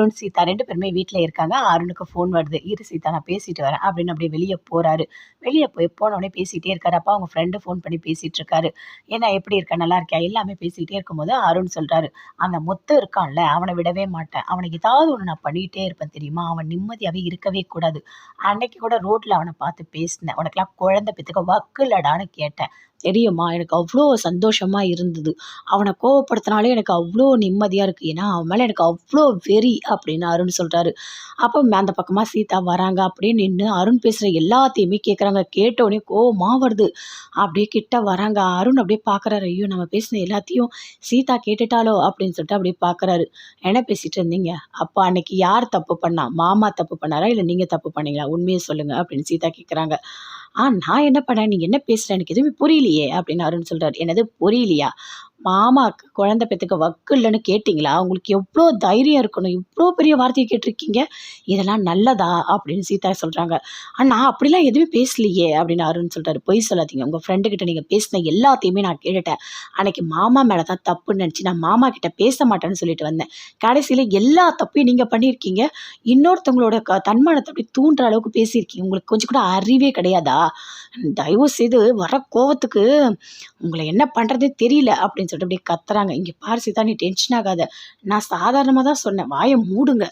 அருண் சீதா ரெண்டு பேருமே வீட்டில் இருக்காங்க. அருணுக்கு ஃபோன் வருது. இரு சீதா நான் பேசிட்டு வரேன் அப்படின்னு அப்படியே வெளியே போறாரு. வெளியே போய் போனோடனே பேசிட்டே இருக்காரு. அப்பா அவங்க ஃப்ரெண்டு ஃபோன் பண்ணி பேசிட்டு இருக்காரு. ஏன்னா எப்படி இருக்க? நல்லா இருக்கியா? எல்லாமே பேசிட்டே இருக்கும்போது அருண் சொல்றாரு அந்த முத்து இருக்கான்ல அவனை விடவே மாட்டேன். அவனுக்கு ஏதாவது ஒன்று நான் பண்ணிட்டே இருப்பேன் தெரியுமா? அவன் நிம்மதியாகவே இருக்கவே கூடாது. அன்னைக்கு கூட ரோட்ல அவனை பார்த்து பேசினேன். உனக்கெல்லாம் குழந்தை பெற்றுக்க வக்குலடான்னு கேட்டேன். தெரியுமா? எனக்கு அவ்வளோ சந்தோஷமாக இருந்தது. அவனை கோவப்படுத்தினாலே எனக்கு அவ்வளோ நிம்மதியாக இருக்குது ஏன்னா அவன் மேலே எனக்கு அவ்வளோ வெறி அப்படின்னு அருண் சொல்கிறாரு அப்போ அந்த பக்கமாக சீதா வராங்க. அப்படியே நின்று அருண் பேசுகிற எல்லாத்தையுமே கேட்குறாங்க கேட்டோடனே கோவமாக வருது. அப்படியே கிட்ட வராங்க. அருண் அப்படியே பார்க்குறாரு ஐயோ நம்ம பேசின எல்லாத்தையும் சீதா கேட்டுட்டாலோ அப்படின்னு சொல்லிட்டு அப்படியே பார்க்குறாரு என்ன பேசிகிட்டு இருந்தீங்க? அப்போ அன்னைக்கு யார் தப்பு பண்ணா? மாமா தப்பு பண்ணாரா? இல்லை நீங்கள் தப்பு பண்ணீங்களா? உண்மையை சொல்லுங்கள் அப்படின்னு சீதா கேட்குறாங்க ஆ நான் என்ன பண்ணேன்? நீங்கள் என்ன பேசுகிற எனக்கு எதுவுமே புரியலையே அப்படின்னு அருண் சொல்கிறார் என்னது புரியலையா? மாமாக்கு குழந்தை பெற்றுக்க வக்கு இல்லைன்னு கேட்டிங்களா? உங்களுக்கு எவ்வளோ தைரியம் இருக்கணும்? இவ்வளோ பெரிய வார்த்தையை கேட்டிருக்கீங்க? இதெல்லாம் நல்லதா? அப்படின்னு சீதா சொல்கிறாங்க அண்ணா அப்படிலாம் எதுவுமே பேசலையே அப்படின்னு அருண் சொல்கிறாரு பொய் சொல்லாதீங்க. உங்கள் ஃப்ரெண்டுக்கிட்ட நீங்கள் பேசின எல்லாத்தையுமே நான் கேட்டுட்டேன். அன்னைக்கு மாமா மேலே தான் தப்புன்னு நினச்சி நான் மாமா கிட்டே பேச மாட்டேன்னு சொல்லிட்டு வந்தேன். கடைசியில் எல்லா தப்பையும் நீங்கள் பண்ணியிருக்கீங்க. இன்னொருத்தவங்களோட க தன்மானத்தை அப்படி தூண்டுற அளவுக்கு பேசியிருக்கீங்க. உங்களுக்கு கொஞ்சம் கூட அறிவே கிடையாதா? தயவு செய்து வர கோவத்துக்கு உங்களை என்ன பண்ணுறதே தெரியல அப்படின்னு சொல்லிட்டு அப்படியே கத்துறாங்க. இங்கே பாரு சீதா நீ டென்ஷன் ஆகாத. நான் சாதாரணமாக தான் சொன்னேன். வாயை மூடுங்க.